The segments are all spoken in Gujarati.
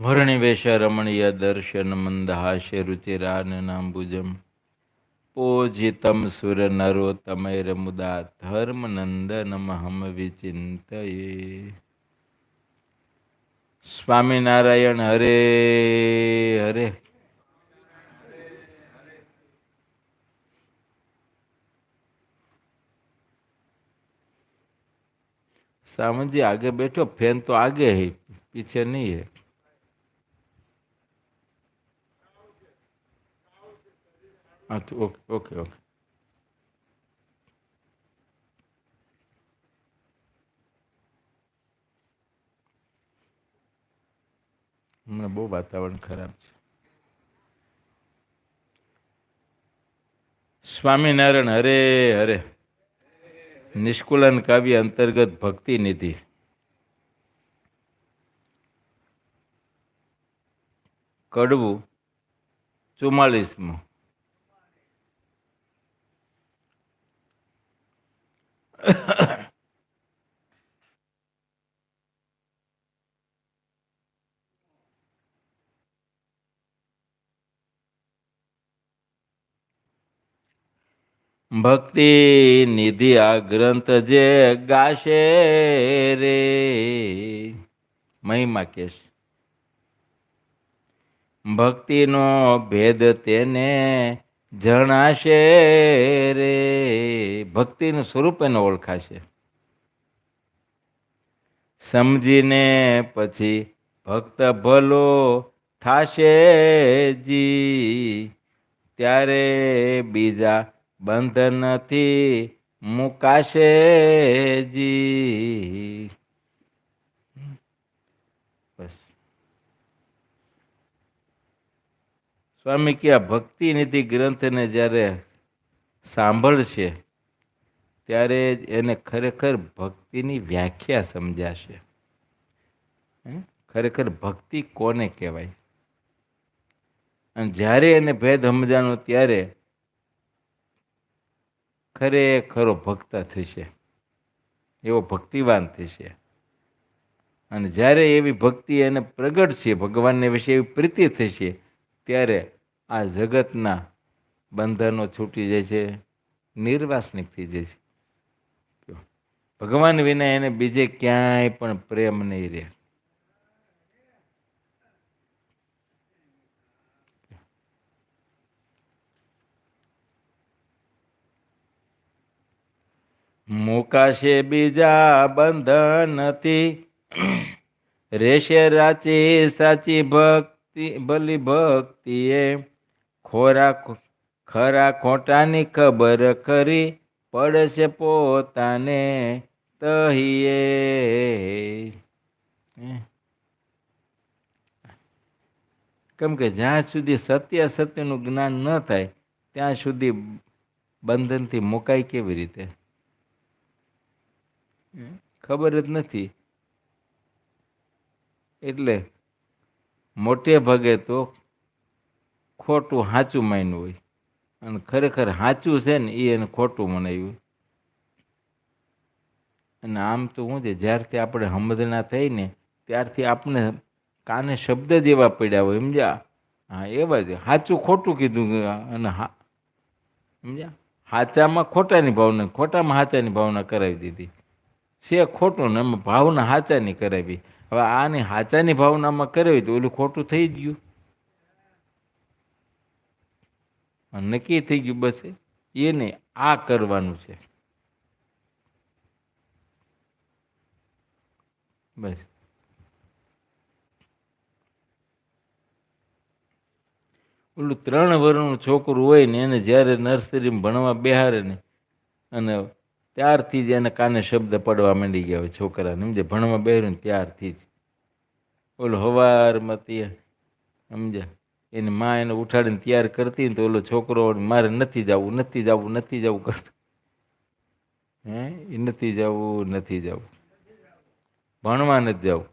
વર્ણિવેશ રમણીય દર્શન મંદહાશે રુચિરાનનાંબુજમ પૂજિતમ સુર નરો તમૈરમુદા ધર્મનંદનમહમ વિચિંતયે સ્વામિનારાયણ હરે હરે સામજી આગે બેઠો ફેન તો આગે હે પીછે નહીં હે હા તો ઓકે ઓકે ઓકે હમણાં બહુ વાતાવરણ ખરાબ છે. સ્વામિનારાયણ અરે હરે. નિષ્કુલન કાવ્ય અંતર્ગત ભક્તિ નિધિ. કડવું ચુમ્માલીસમું. ભક્તિ નિધિ આ ગ્રંથ જે ગાશે રે. મહિમા કેશ. ભક્તિનો ભેદ તેને જણાશે રે. ભક્તિનું સ્વરૂપ એને ઓળખાશે. સમજીને પછી ભક્ત ભલો થાશે જી. ત્યારે બીજા બંધ નથી મુકાશે જી બસ સ્વામી કે આ ભક્તિ નીતિ ગ્રંથને જ્યારે સાંભળશે, ત્યારે એને ખરેખર ભક્તિની વ્યાખ્યા સમજાશે. ખરેખર ભક્તિ કોને કહેવાય? અને જ્યારે એને ભેદ સમજાનો ત્યારે ખરેખરો ભક્ત થશે. એવો ભક્તિવાન થશે. અને જ્યારે એવી ભક્તિ એને પ્રગટ છે, ભગવાનને વિશે એવી પ્રીતિ થશે ત્યારે આ જગતના બંધનો છૂટી જાય છે, નિર્વાસનિક થઈ જાય છે. ભગવાન વિના એને બીજે ક્યાંય પણ પ્રેમ નહીં રહે. મુકાશે બીજા બંધનથી રેશે રાચી સાચી ભક્તિ ભલી ભક્તિએ ખોરા ખરા ખોટાની ખબર કરી પડશે પોતાને તહીએ. કેમ કે જ્યાં સુધી સત્ય સત્યનું જ્ઞાન ન થાય, ત્યાં સુધી બંધનથી મુકાય કેવી રીતે? ખબર જ નથી. એટલે મોટે ભાગે તો ખોટું સાચું માન્યું હોય. અને ખરેખર સાચું છે ને એ એને ખોટું મનાવ્યું અને આમ તો શું છે, જ્યારથી આપણે સમજણા થઈ ને ત્યારથી આપણે કાને શબ્દ જ એવા પડ્યા હોય, સમજ્યા? હા, એવા જ. સાચું ખોટું કીધું અને હા, સમજ્યા? સાચામાં ખોટાની ભાવના, ખોટામાં સાચાની ભાવના કરાવી દીધી. છે ખોટું ને એમાં ભાવના સાચાની કરાવી. હવે આની હાચાની ભાવનામાં કરાવી તો ઓલું ખોટું થઈ જ ગયું નક્કી થઈ ગયું બસ એ. નહીં આ કરવાનું છે. બસ. ઓલું ત્રણ વર્ષનું છોકરું હોય ને એને જ્યારે નર્સરીમાં ભણવા બેહારે ને અને ત્યારથી જ એને કાને શબ્દ પડવા માંડી ગયા હોય છોકરાને. સમજે ભણવા બેહર્યું ને ત્યારથી જ. ઓલો હવારમાં ત્યાં સમજ્યા? એની મા એને ઉઠાડીને તૈયાર કરતી ને તો ઓલો છોકરો મારે નથી જવું નથી જવું નથી જવું કરતો. હે? એ નથી જવું નથી જવું. ભણવા નથી જવું.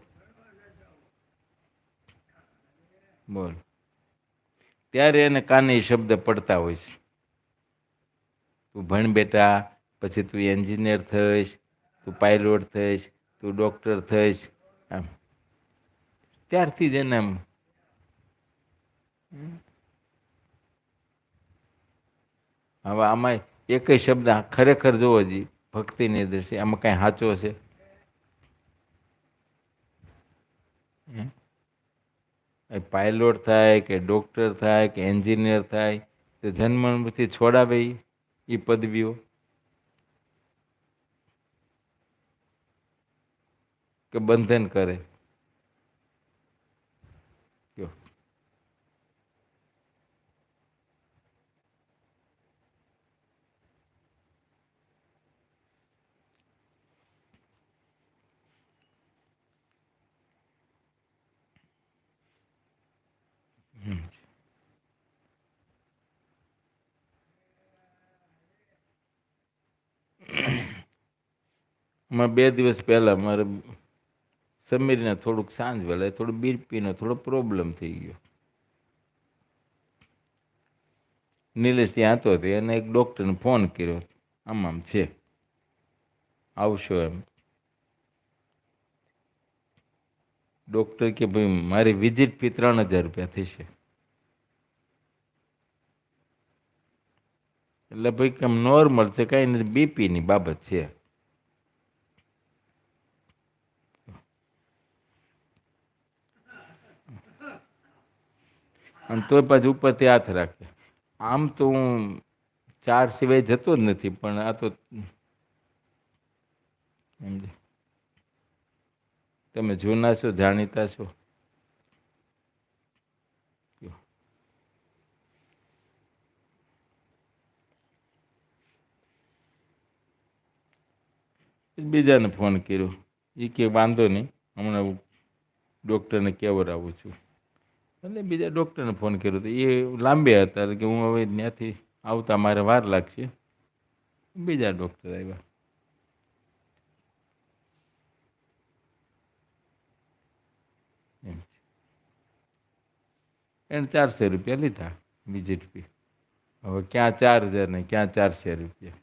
બોલ. ત્યારે એને કાને શબ્દ પડતા હોય તું ભણ બેટા, પછી તું એન્જિનિયર થઈશ, તું પાયલોટ થઈશ, તું ડૉક્ટર થઈશ, આમ. ત્યારથી જ એને એમ. હવે આમાં એકય શબ્દ ખરેખર જોવો જી, ભક્તિની દ્રષ્ટિ આમાં કાંઈ સાચો છે? પાયલોટ થાય કે ડૉક્ટર થાય કે એન્જિનિયર થાય, તે જન્મથી છોડાવે એ પદવીઓ. કે બંધન કરે કયો હમણાં બે દિવસ પહેલાં મારે સમીરને થોડુંક સાંજ વેલા થોડું બીપીનો થોડો પ્રોબ્લેમ થઈ ગયો. નિલેશ ત્યાં હતો તે એને એક ડૉક્ટરને ફોન કર્યો. આમ આમ છે. આવશો એમ. ડૉક્ટર કે ભાઈ, મારી વિઝિટ ફી ત્રણ હજાર રૂપિયા થશે. એટલે ભાઈ, કેમ નોર્મલ છે, કાંઈ નથી બીપીની બાબત છે. અને તોય પાછું ઉપરથી હાથ રાખે. આમ તો હું ચાર સિવાય જતો જ નથી, પણ આ તો તમે જૂના છો, જાણીતા છો. બીજાને ફોન કર્યો. એ કે વાંધો નહીં, હમણાં હું ડૉક્ટરને કેવડાવું છું. એટલે બીજા ડૉક્ટરને ફોન કર્યો તો એ લાંબે હતા કે હું હવે ત્યાંથી આવતા મારે વાર લાગશે. બીજા ડૉક્ટર આવ્યા. એને ચારસો રૂપિયા લીધા વિઝિટ ફી. હવે ક્યાં ચાર હજાર ને ક્યાં ચારસો રૂપિયા.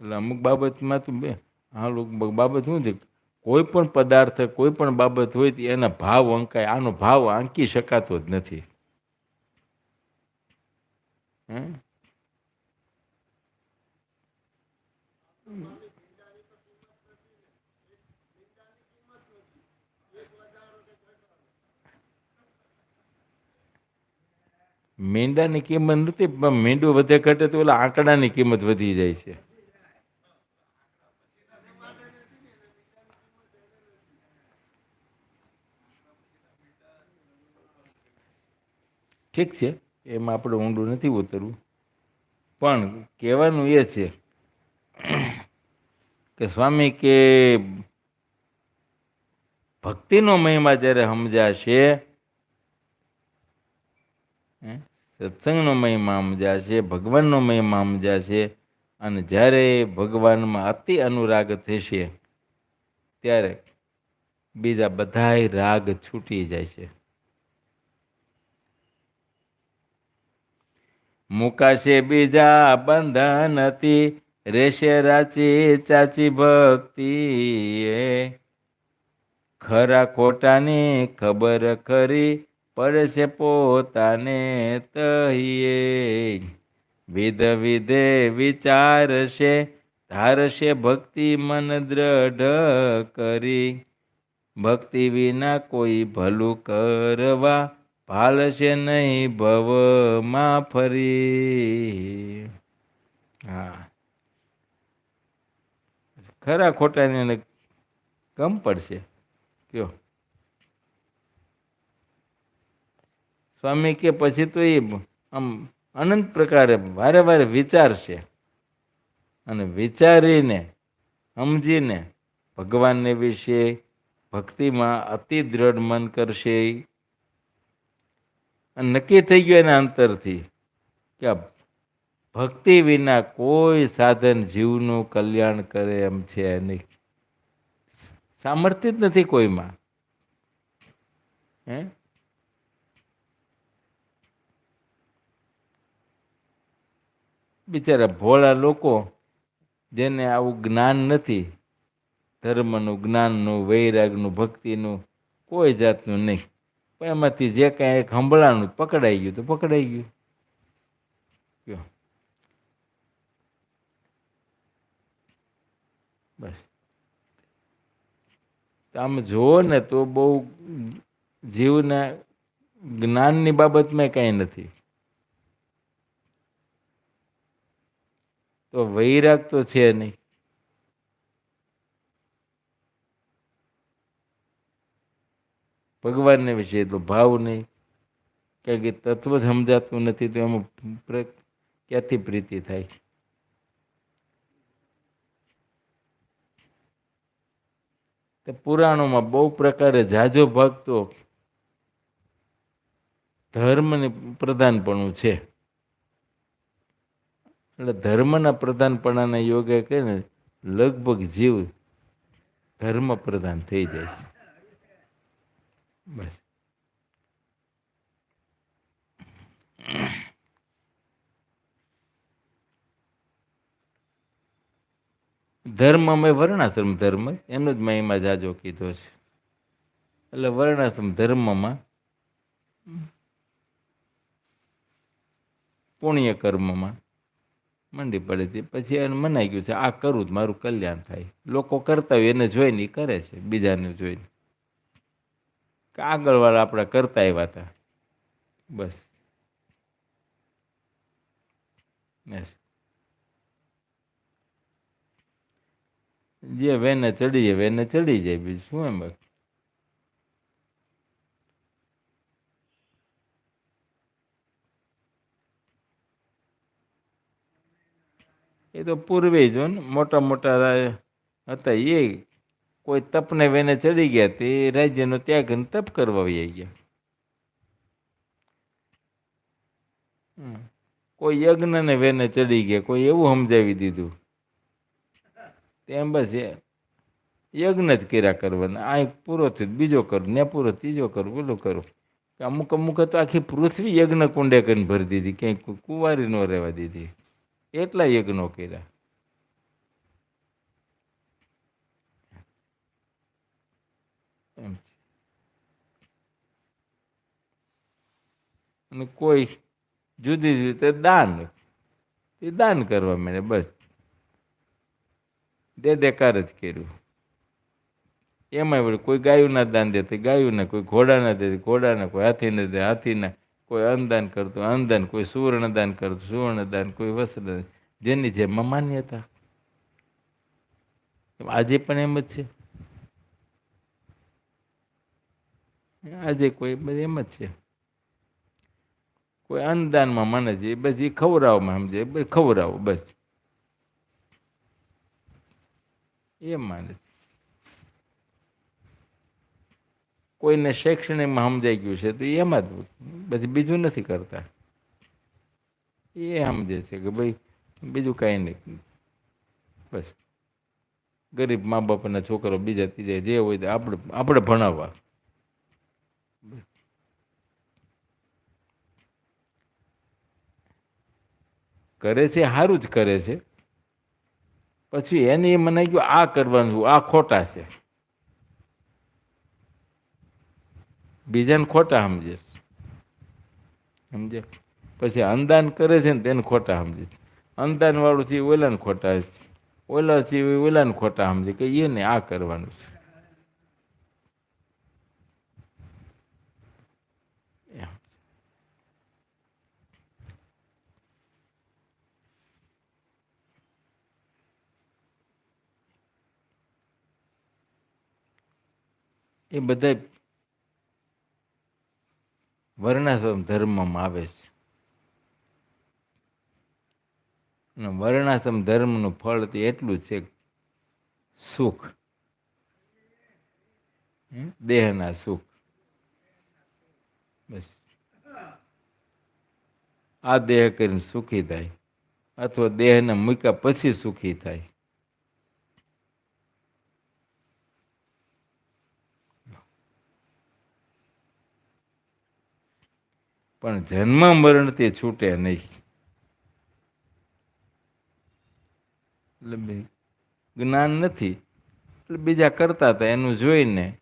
એટલે અમુક બાબતમાં તો બે. હા બાબત શું છે? કોઈ પણ પદાર્થ, કોઈ પણ બાબત હોય એના ભાવ અંકાય. આનો ભાવ આંકી શકાતો જ નથી. મેંડાની કિંમત નથી, પણ મેંડું વધે ઘટે તો ઓલા આંકડાની કિંમત વધી જાય છે. ઠીક છે, એમાં આપણે ઊંડું નથી ઉતરવું. પણ કહેવાનું એ છે કે સ્વામી કે ભક્તિનો મહિમા જ્યારે સમજાશે સત્સંગનો મહિમા સમજાશે, ભગવાનનો મહિમા સમજાશે, અને જ્યારે ભગવાનમાં અતિ અનુરાગ થશે, ત્યારે બીજા બધાય રાગ છૂટી જાય છે. મુકાશે બીજા બંધનથી રેશે રાચી ચાચી ભક્તિ ખરા ખોટાની ખબર ખરી પડશે પોતાને તહીએ. વિધ વિધે વિચારશે, ધારશે ભક્તિ મન દ્રઢ કરી. ભક્તિ વિના કોઈ ભલું કરવા ભાલશે નહીં ભવમાં ફરી. હા. ખરા ખોટાને એને કમ પડશે. કયો? સ્વામી કે પછી તો એ આમ અનંત પ્રકારે વારે વારે વિચારશે. અને વિચારીને, સમજીને ભગવાનને વિશે ભક્તિમાં અતિ દ્રઢ મન કરશે. નક્કી થઈ ગયું એના અંતરથી કે આ ભક્તિ વિના કોઈ સાધન જીવનું કલ્યાણ કરે એમ છે નહીં. સામર્થ્ય જ નથી કોઈમાં. હે? બિચારા ભોળા લોકો જેને આવું જ્ઞાન નથી, ધર્મનું જ્ઞાનનું, વૈરાગનું, ભક્તિનું કોઈ જાતનું નહીં. પણ એમાંથી જે કાંઈ એક હંભળાણું પકડાઈ ગયું, તો પકડાઈ ગયું. કયો બસ. આમ જુઓ ને તો બહુ જીવના જ્ઞાનની બાબતમાં કાંઈ નથી. તો વૈરાગ તો છે નહીં. ભગવાનને વિશે એટલો ભાવ નહીં. કારણ કે તત્વ જ સમજાતું નથી, તો એમાં પ્ર- ક્યાંથી પ્રીતિ થાય? તો પુરાણોમાં બહુ પ્રકારે જાજો ભાગ તો ધર્મને પ્રધાનપણું છે. એટલે ધર્મના પ્રધાનપણાના યોગે કહે ને લગભગ જીવ ધર્મ પ્રધાન થઈ જાય છે. બસ ધર્મ અમે વર્ણાશ્રમ ધર્મ એનો જ મહિમા જાજો કીધો છે. એટલે વર્ણાશ્રમ ધર્મમાં પુણ્ય કર્મમાં મંડી પડે છે. પછી એને મનાઈ ગયું છે, આ કરું જ, મારું કલ્યાણ થાય. લોકો કરતા હોય એને જોઈને એ કરે છે, બીજાને જોઈને. કે આગળવાળા આપણા કરતા આવ્યા હતા. બસ. જે વેને ચડી જાય, વેને ચડી જાય બીજું શું એમ એ તો પૂર્વે જો ને મોટા મોટા હતા એ કોઈ તપને વેને ચડી ગયા તે રાજ્યનો ત્યાગ કરીને તપ કરવા વહી ગયા. કોઈ યજ્ઞને વેને ચડી ગયા, કોઈ એવું સમજાવી દીધું. તેમ બસ યજ્ઞ જ કર્યા કરવાના. આ એક પૂરો થયો, બીજો કરું, ને પૂરો, ત્રીજો કરું પેલું કરું. અમુક અમુક તો આખી પૃથ્વી યજ્ઞ કુંડે કરીને ભરી દીધી, ક્યાંય કુંવારી ન રહેવા દીધી. એટલા યજ્ઞો કર્યા એમ છે. અને કોઈ જુદી જુદી રીતે દાન એ દાન કરવા માંડે બસ. દે દેકાર જ કર્યું. એમાં વળી કોઈ ગાયુંના દાન દેતી ગાયુંના કોઈ ઘોડાના દેતી ઘોડાના કોઈ હાથીને દે હાથીના કોઈ અન્નદાન કરતું અન્નદાન કોઈ સુવર્ણદાન કરતું સુવર્ણદાન કોઈ વસ્ત્ર જેની જેમાં માન્યતા. આજે પણ એમ જ છે. આજે કોઈ એમ જ છે. કોઈ અનદાનમાં માને છે બસ એ ખવડાવમાં સમજે બસ ખવડાવો, બસ. એમ માને છે. કોઈને શૈક્ષણિકમાં સમજાઈ ગયું છે તો એમાં જ પછી બીજું નથી કરતા. એ સમજે છે કે ભાઈ બીજું કાંઈ નહીં. બસ. ગરીબ મા બાપના છોકરો બીજા ત્રીજા જે હોય તો આપણે આપણે ભણાવવા. કરે છે સારું જ કરે છે. પછી એને એ મનાઈ ગયું આ કરવાનું, આ ખોટા છે. બીજાને ખોટા સમજે સમજે? પછી અંદાન કરે છે ને તેને ખોટા સમજે અનદાન છે ઓલાને ખોટા છે. ઓલા છે એ ઓલાને ખોટા સમજે કે એને આ કરવાનું છે એમ. એ બધા વર્ણાશ્રમ ધર્મમાં આવે છે. અને વર્ણાશ્રમ ધર્મનું ફળ તે એટલું છે સુખ? દેહના સુખ. બસ. આ દેહ કરીને સુખી થાય. અથવા દેહને મૂક્યા પછી સુખી થાય. પણ જન્મ મરણ તે છૂટે નહીં. એટલે જ્ઞાન નથી. એટલે બીજા કરતા હતા, એનું જોઈને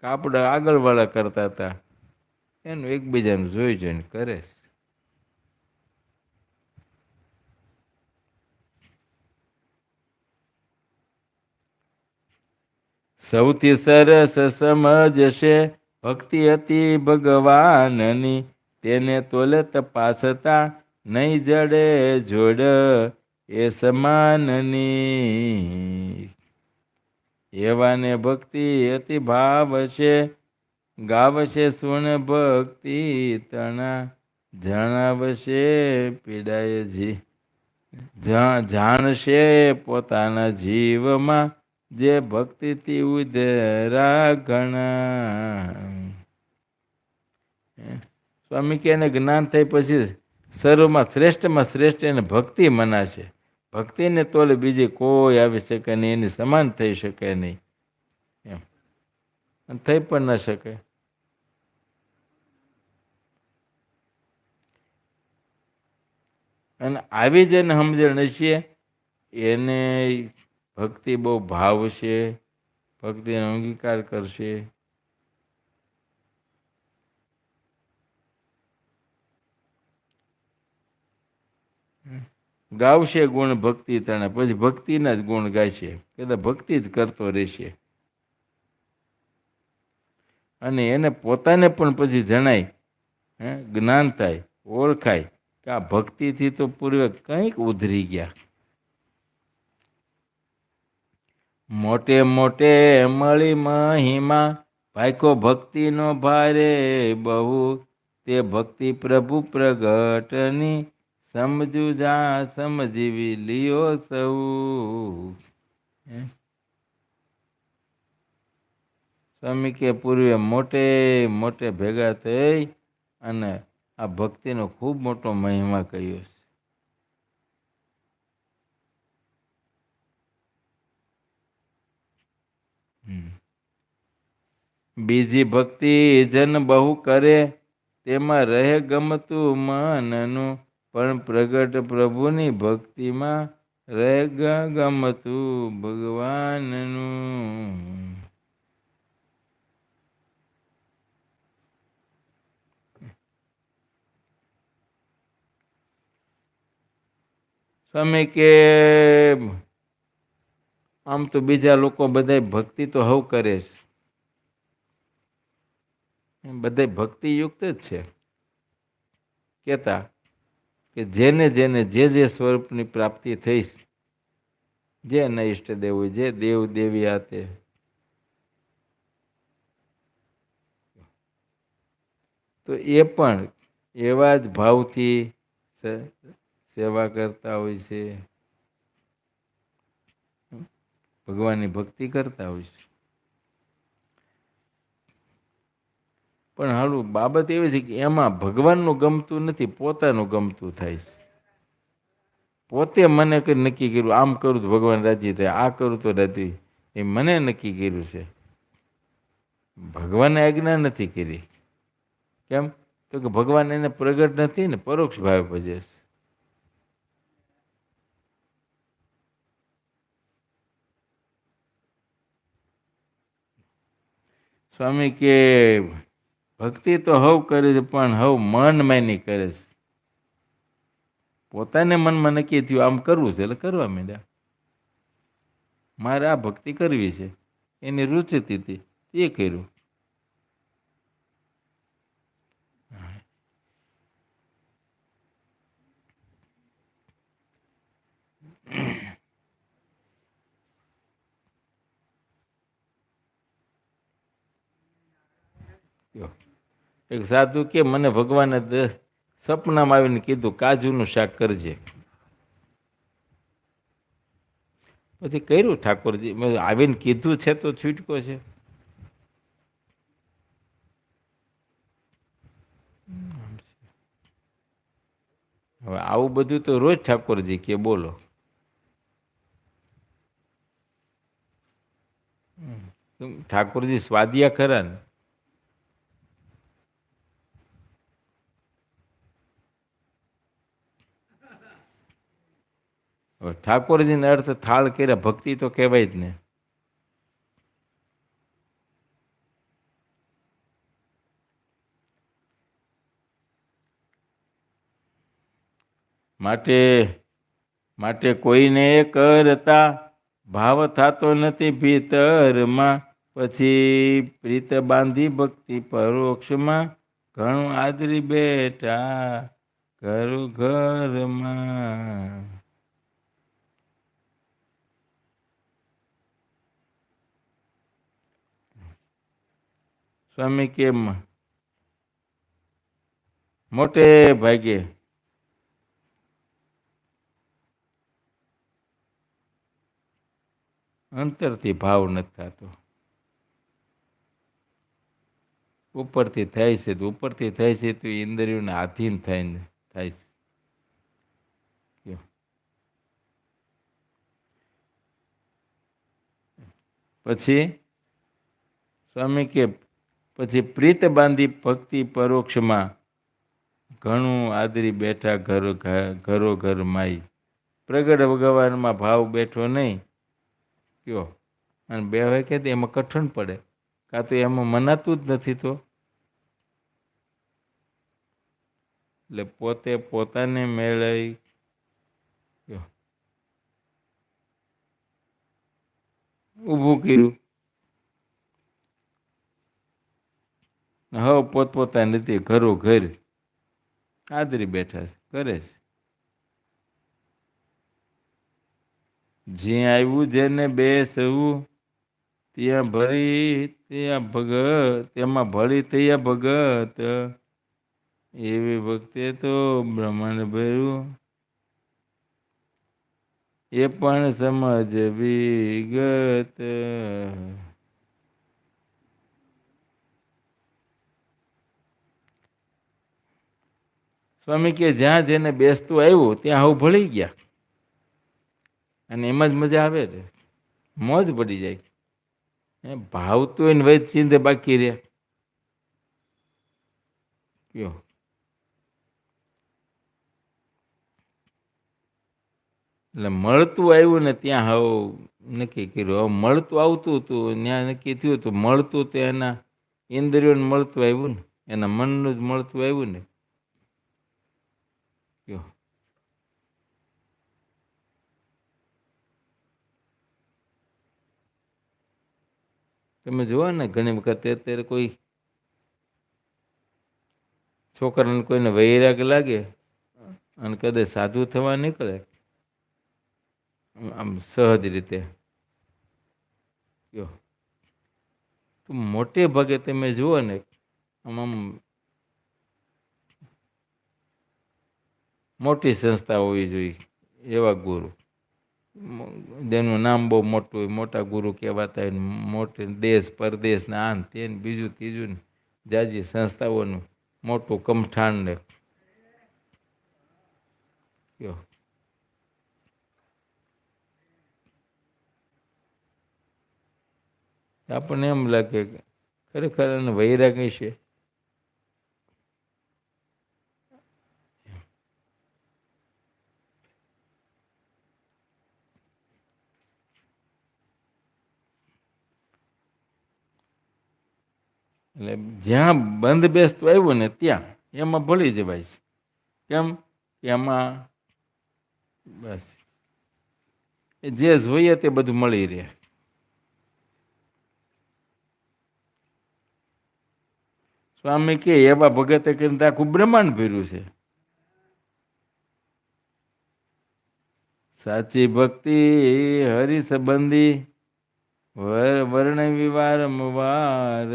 કાપડ આગળવાળા કરતા હતા. એનું એકબીજાનું જોઈ જોઈને કરે છે. સૌથી સરસ સમજ છે, ભક્તિ હતી ભગવાનની. તેને તોલે તપાસતા નહીં જડે જોડ, એ સમાનની એવાને ભક્તિ અતિ ભાવ છે ગાવશે સુણ ભક્તિ તણા, જણાવશે પીડાયજી જાણશે પોતાના જીવમાં, જે ભક્તિથી ઉદરા ઘણા? સ્વામી કે એને જ્ઞાન થઈ પછી સર્વમાં શ્રેષ્ઠમાં શ્રેષ્ઠ એને ભક્તિ મનાશે. ભક્તિને તોલે બીજી કોઈ આવી શકે નહીં, એની સમાન થઈ શકે નહીં. એમ. અને થઈ પણ ન શકે. અને આવી જેને સમજણ છીએ એને ભક્તિ બહુ ભાવશે, ભક્તિનો અંગીકાર કરશે. ગાવશે ગુણ, ભક્તિ તણે પછી ભક્તિના જ ગુણ ગાશે. કદાચ ભક્તિ જ કરતો રહેશે. અને એને પોતાને પણ પછી જણાય, હે, જ્ઞાન થાય, ઓળખાય કે આ ભક્તિથી તો પૂર્વે કંઈક ઉધરી ગયા. મોટે મોટે મળી મહિમા, ભાઈકો ભક્તિનો ભારે બહુ. તે ભક્તિ પ્રભુ પ્રગટની સમજુ જા, સમજીવી લિયો સૌ. સ્વામી કે પૂર્વે મોટે મોટે ભેગા થઈ અને આ ભક્તિનો ખૂબ મોટો મહિમા કહ્યો છે. બીજી ભક્તિ જન બહુ કરે, તેમાં રહે ગમતું મનનું. પણ પ્રગટ પ્રભુની ભક્તિમાં રહે ગમતું ભગવાનનું. સ્વામી કે, આમ તો બીજા લોકો બધા ભક્તિ તો હવ કરે છે. બધા ભક્તિયુક્ત જ છે. કહેતા કે જેને જેને જે જે સ્વરૂપની પ્રાપ્તિ થઈશ, જે એના ઈષ્ટદેવ હોય, જે દેવ દેવી આતે તો એ પણ એવા જ ભાવથી સેવા કરતા હોય છે. ભગવાનની ભક્તિ કરતા હોય છે. પણ હાલું બાબત એવી છે કે એમાં ભગવાનનું ગમતું નથી, પોતાનું ગમતું થાય છે. પોતે મને કંઈ નક્કી કર્યું, આમ કરું તો ભગવાન રાજી થાય, આ કરું તો રાજી એ મને નક્કી કર્યું છે. ભગવાને આજ્ઞા નથી કરી. કેમ? તો કે ભગવાન એને પ્રગટ નથી ને પરોક્ષ ભાવે ભજે છે. સ્વામી કે ભક્તિ તો હવ કરે છે, પણ હવ મનમાં નહીં કરે છે. પોતાને મનમાં નક્કી થયું, આમ કરવું છે, એટલે કરવા માંડ્યા. મારે આ ભક્તિ કરવી છે. એની રુચિ હતી એ કર્યું. એક સાધુ કે, મને ભગવાને સપનામાં આવીને કીધું, કાજુનું શાક કરજે. પછી કર્યું ઠાકોરજી, મેં આવીને કીધું છે તો છૂટકો છે. હવે આવું બધું તો રોજ ઠાકોરજી કે, બોલો. ઠાકોરજી સ્વાદિયા ખરા ને. હવે ઠાકોરજીને અર્થ થાળ કર્યા, ભક્તિ તો કહેવાય જ ને. માટે માટે કોઈને એ કરતા ભાવ થતો નથી ભીતરમાં. પછી પ્રીત બાંધી ભક્તિ પરોક્ષમાં ઘણું આદરી બેટા ઘરું ઘરમાં. સ્વામી કેમ? મોટે ભાગે. અંતરથી ભાવ નથી થતો. ઉપરથી થાય છે, તો ઉપરથી થાય છે, તો ઇન્દ્રિયોને આધીન થઈને થાય છે. પછી સ્વામી કે પછી પ્રીત બાંધી ભક્તિ પરોક્ષમાં ઘણું આદરી બેઠા ઘરો ઘરો ઘર માઈ. પ્રગટ ભગવાનમાં ભાવ બેઠો નહીં. કયો? અને બે હોય કે એમાં કઠણ પડે. કાં તો એમાં મનાતું જ નથી તો? એટલે પોતે પોતાને મેળવી. ઊભું કર્યું. હવે પોતપોતાની રીતે ઘરો ઘર આદરી બેઠા છે, કરે છે. જ્યાં આવ્યું જેને બેસવું, ત્યાં ભરી ત્યાં ભગત, તેમાં ભળી ત્યાં ભગત. એવી વખતે તો બ્રહ્માંડ ભર્યું. એ પણ સમજ વિગત. સ્વામી કે જ્યાં જેને બેસતું આવ્યું, ત્યાં આવું ભળી ગયા. અને એમાં જ મજા આવે ને મોજ પડી જાય. એ ભાવતું હોય ને વૈદ ચિંતે બાકી રહ્યા. કયો? એટલે મળતું આવ્યું ને ત્યાં હવે નક્કી કર્યું. હવે મળતું આવતું હતું ત્યાં નક્કી થયું હતું. મળતું તો એના ઇન્દ્રિયોને મળતું આવ્યું ને, એના મનનું જ મળતું આવ્યું ને કયો તમે જુઓ ને, ઘણી વખત અત્યારે કોઈ છોકરાને કોઈને વૈરાગ લાગે અને કદે સાધુ થવા નીકળે, આમ સહજ રીતે. કયો તો મોટે ભાગે તમે જુઓ ને, આમ આમ મોટી સંસ્થા હોવી જોઈએ એવા ગુરુ. જેનું નામ બહુ મોટું હોય, મોટા ગુરુ કહેવાતા હોય મોટે દેશ પરદેશના આન તેન બીજું ત્રીજું ને જાજી સંસ્થાઓનું મોટું કમઠાણ ને આપણને એમ લાગે ખરેખર એને વૈરાગ છે. એટલે જ્યાં બંધ બેસતું આવ્યું ને ત્યાં, એમાં ભળી જવાય છે. કેમ? એમાં બસ. જે જોઈએ તે બધું મળી રહે. સ્વામી કે, એવા ભગતે કરીને આખું બ્રહ્માંડ ભર્યું છે. સાચી ભક્તિ હરિ સંબંધી વર વિવાર વારંવાર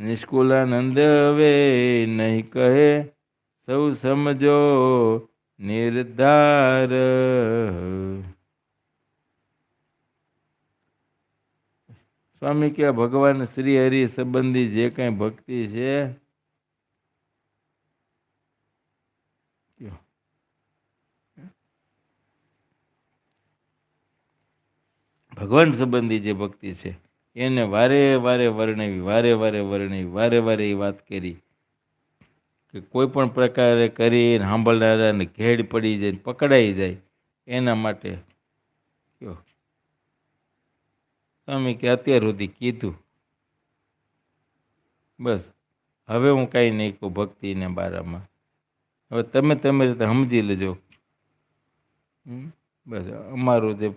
નિષ્કુલાનંદ હવે નહીં કહે. સૌ સમજો નિર્ધાર. સ્વામી કે ભગવાન શ્રી હરિ સંબંધી જે કંઈ ભક્તિ છે ભગવાન સંબંધી જે ભક્તિ છે એને વારે વારે વર્ણવી, વારે વારે વર્ણવી, વારે વારે એ વાત કરી કે કોઈ પણ પ્રકારે કરીને સાંભળનારાને ઘેડ પડી જાય, પકડાઈ જાય, એના માટે કયો. તમે કે અત્યાર સુધી કીધું. બસ, હવે હું કાંઈ નહીં કહું ભક્તિને બારામાં. હવે તમે તમે રીતે સમજી લેજો? બસ, અમારું જે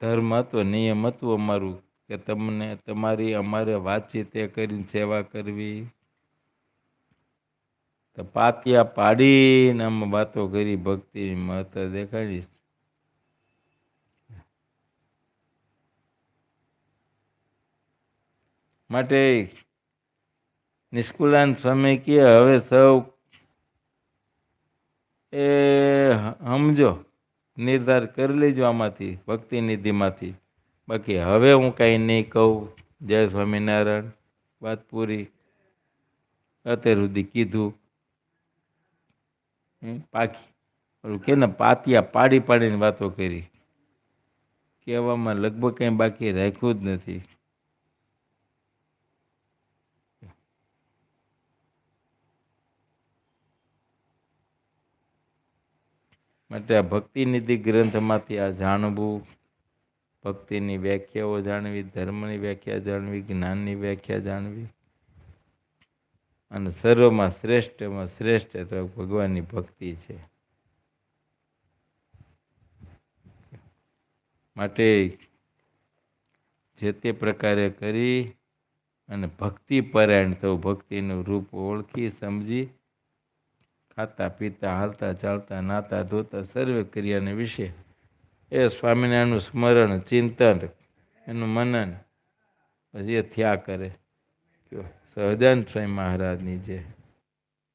ધર્મ હતો નિયમ હતું અમારું, કે તમને તમારી, અમારે વાતચીત એ કરીને સેવા કરવી. તો પાતિયા પાડીને અમે વાતો કરી ભક્તિની મહત્વ દેખાડીશ માટે નિષ્કુલાન સ્વામી કહે, હવે સૌ એ સમજો નિર્ધાર કરી લેજો આમાંથી, ભક્તિ નિધિમાંથી. બાકી હવે હું કાંઈ નહીં કહું. જય સ્વામિનારાયણ. વાત પૂરી. અત્યાર સુધી કીધું. પાકી. પેલું કે ને, પાતિયા પાડી પાડીને વાતો કરી. કહેવામાં લગભગ કંઈ બાકી રાખ્યું જ નથી. માટે આ ભક્તિનિધિ ગ્રંથમાંથી આ જાણવું, ભક્તિની વ્યાખ્યાઓ જાણવી, ધર્મની વ્યાખ્યા જાણવી, જ્ઞાનની વ્યાખ્યા જાણવી. અને સર્વમાં શ્રેષ્ઠમાં શ્રેષ્ઠ તો ભગવાનની ભક્તિ છે. માટે જે તે પ્રકારે કરી અને ભક્તિ પરાયણ થવું ભક્તિનું રૂપ ઓળખી, સમજી ખાતા પીતા, હાલતા ચાલતા, નાતા ધોતા સર્વે ક્રિયાને વિશે એ સ્વામિનારાયણનું સ્મરણ, ચિંતન, એનું મનન પછી એ થયા કરે. સહજાન સ્વામી મહારાજની જે